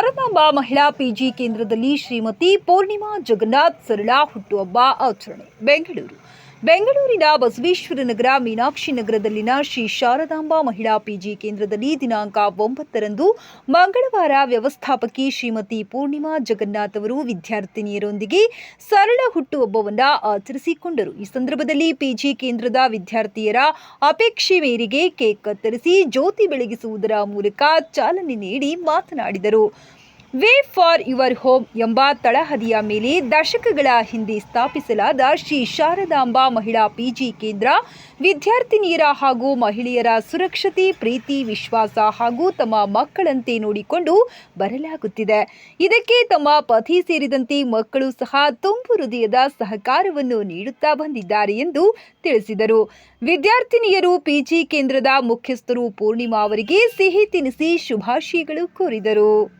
ಶಾರದಾಂಬಾ ಮಹಿಳಾ ಪಿಜಿ ಕೇಂದ್ರದಲ್ಲಿ ಶ್ರೀಮತಿ ಪೂರ್ಣಿಮಾ ಜಗನ್ನಾಥ್ ಸರಳ ಹುಟ್ಟುಹಬ್ಬ ಆಚರಣೆ ಬೆಂಗಳೂರು. ಬೆಂಗಳೂರಿನ ಬಸವೇಶ್ವರ ನಗರ, ಮೀನಾಕ್ಷಿ ನಗರದಲ್ಲಿನ ಶ್ರೀ ಶಾರದಾಂಬಾ ಮಹಿಳಾ ಪಿಜಿ ಕೇಂದ್ರದಲ್ಲಿ ದಿನಾಂಕ ಒಂಬತ್ತರಂದು ಮಂಗಳವಾರ ವ್ಯವಸ್ಥಾಪಕಿ ಶ್ರೀಮತಿ ಪೂರ್ಣಿಮಾ ಜಗನ್ನಾಥ್ ಅವರು ವಿದ್ಯಾರ್ಥಿನಿಯರೊಂದಿಗೆ ಸರಳ ಹುಟ್ಟುಹಬ್ಬವನ್ನು ಆಚರಿಸಿಕೊಂಡರು. ಈ ಸಂದರ್ಭದಲ್ಲಿ ಪಿಜಿ ಕೇಂದ್ರದ ವಿದ್ಯಾರ್ಥಿಯರ ಅಪೇಕ್ಷೆ ಮೇರೆಗೆ ಕೇಕ್ ಕತ್ತರಿಸಿ ಜ್ಯೋತಿ ಬೆಳಗಿಸುವುದರ ಮೂಲಕ ಚಾಲನೆ ನೀಡಿ ಮಾತನಾಡಿದರು. ವೇ ಫಾರ್ ಯುವರ್ ಹೋಮ್ ಎಂಬ ತಳಹದಿಯ ಮೇಲೆ ದಶಕಗಳ ಹಿಂದೆ ಸ್ಥಾಪಿಸಲಾದ ಶ್ರೀ ಶಾರದಾಂಬಾ ಮಹಿಳಾ ಪಿಜಿ ಕೇಂದ್ರ, ವಿದ್ಯಾರ್ಥಿನಿಯರ ಹಾಗೂ ಮಹಿಳೆಯರ ಸುರಕ್ಷತೆ, ಪ್ರೀತಿ, ವಿಶ್ವಾಸ ಹಾಗೂ ತಮ್ಮ ಮಕ್ಕಳಂತೆ ನೋಡಿಕೊಂಡು ಬರಲಾಗುತ್ತಿದೆ. ಇದಕ್ಕೆ ತಮ್ಮ ಪತಿ ಸೇರಿದಂತೆ ಮಕ್ಕಳು ಸಹ ತುಂಬು ಹೃದಯದ ಸಹಕಾರವನ್ನು ನೀಡುತ್ತಾ ಬಂದಿದ್ದಾರೆ ಎಂದು ತಿಳಿಸಿದರು. ವಿದ್ಯಾರ್ಥಿನಿಯರು ಪಿಜಿ ಕೇಂದ್ರದ ಮುಖ್ಯಸ್ಥರು ಪೂರ್ಣಿಮಾ ಅವರಿಗೆ ಸಿಹಿ ತಿನಿಸಿ ಶುಭಾಶಯಗಳು ಕೋರಿದರು.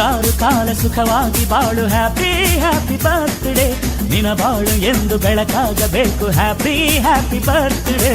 ನೂರಾರು ಕಾಲ ಸುಖವಾಗಿ ಬಾಳು. ಹ್ಯಾಪಿ ಹ್ಯಾಪಿ ಬರ್ತ್ಡೇ ನಿನ ಬಾಳು ಎಂದು ಬೆಳಕಾಗಬೇಕು. Happy happy birthday